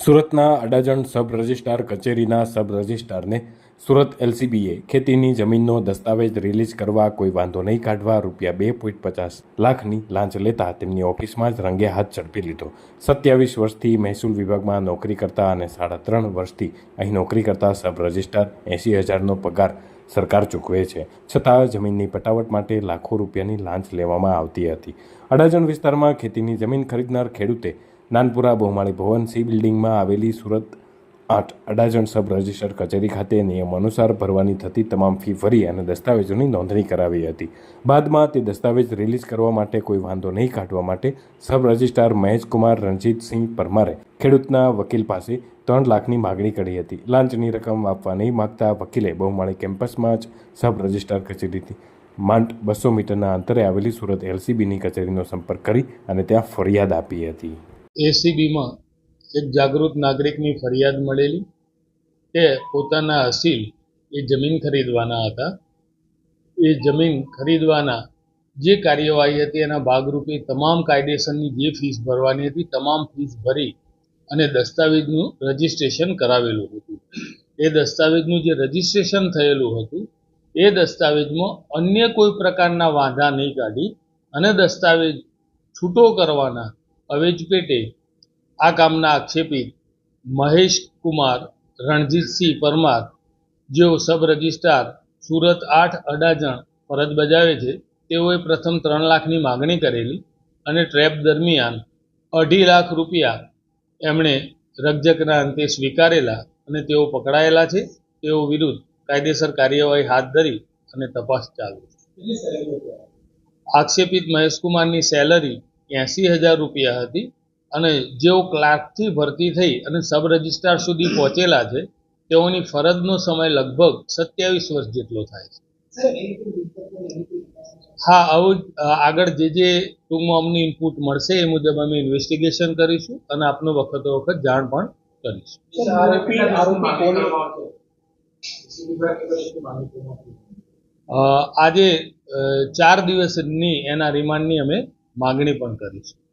સુરતના Adajan sub registrar કચેરીના સબ રજિસ્ટ્રારને સુરત એલસીબીએ ખેતીની જમીનનો દસ્તાવેજ રિલીઝ કરવા કોઈ વાંધો નહીં કાઢવા રૂપિયા બે પોઈન્ટ પચાસ લાખની લાંચ લેતા તેમની ઓફિસમાં જ રંગે હાથ ઝડપી લીધો. સત્યાવીસ વર્ષથી મહેસૂલ વિભાગમાં નોકરી કરતા અને સાડા ત્રણ વર્ષથી અહીં નોકરી કરતા સબ રજિસ્ટ્રાર એંસી હજારનો પગાર સરકાર ચૂકવે છે. છતાં જમીનની પટાવટ માટે લાખો રૂપિયાની લાંચ લેવામાં આવતી હતી. અડાજણ વિસ્તારમાં ખેતીની જમીન ખરીદનાર ખેડૂતે નાનપુરા બહુમાળી ભવન સી બિલ્ડિંગમાં આવેલી સુરત આઠ અડાજણ સબ રજિસ્ટર કચેરી ખાતે નિયમ અનુસાર ભરવાની થતી તમામ ફી ભરી અને દસ્તાવેજોની નોંધણી કરાવી હતી. બાદમાં તે દસ્તાવેજ રિલીઝ કરવા માટે કોઈ વાંધો નહીં કાઢવા માટે સબ રજિસ્ટ્રાર મહેશકુમાર રણજીતસિંહ પરમારે ખેડૂતના વકીલ પાસે ત્રણ લાખની માગણી કરી હતી. લાંચની રકમ આપવા નહીં માગતા વકીલે બહુમાળી કેમ્પસમાં જ સબ રજિસ્ટ્રાર કચેરીથી માંડ બસો મીટરના અંતરે આવેલી સુરત એલસીબીની કચેરીનો સંપર્ક કરી અને ત્યાં ફરિયાદ આપી હતી. એસીબીમાં એક જાગૃત નાગરિકની ફરિયાદ મળેલી કે પોતાના અસીલ એ જમીન ખરીદવાના હતા. એ જમીન ખરીદવાના જે કાર્યવાહી હતી એના ભાગરૂપે તમામ કાયદેસરની જે ફીસ ભરવાની હતી, તમામ ફીસ ભરી અને દસ્તાવેજનું રજિસ્ટ્રેશન કરાવેલું હતું. એ દસ્તાવેજનું જે રજિસ્ટ્રેશન થયેલું હતું, એ દસ્તાવેજમાં અન્ય કોઈ પ્રકારના વાંધા નહીં કાઢી અને દસ્તાવેજ છૂટો કરવાના અવેજ પેટે આ કામના આક્ષેપિત મહેશ કુમાર રણજીતસિંહ પરમાર, જેઓ સબ રજિસ્ટ્રાર, સુરત આઠ અડાજણ ફરજ બજાવે છે, તેઓએ પ્રથમ ત્રણ લાખની માગણી કરેલી અને ટ્રેપ દરમિયાન અઢી લાખ રૂપિયા એમણે રકઝકના અંતે સ્વીકારેલા અને તેઓ પકડાયેલા છે, તેઓ વિરુદ્ધ કાયદેસર કાર્યવાહી હાથ ધરી અને તપાસ ચાલુ આક્ષેપિત મહેશકુમારની સેલરી એંસી હજાર રૂપિયા હતી અને જેઓ ક્લાર્કથી ભરતી થઈ અને સબ રજિસ્ટ્રાર સુધી પહોંચેલા છે તેઓની ફરજનો સમય લગભગ સત્યાવીસ વર્ષ જેટલો થાય છે. હા આવું જ, આગળ જે જે ટૂંકમાં અમને ઇનપુટ મળશે એ મુજબ અમે ઇન્વેસ્ટિગેશન કરીશું અને આપનો વખતો વખત જાણ પણ કરીશું. આજે ચાર દિવસની એના રિમાન્ડની અમે માગણી પણ કરીશું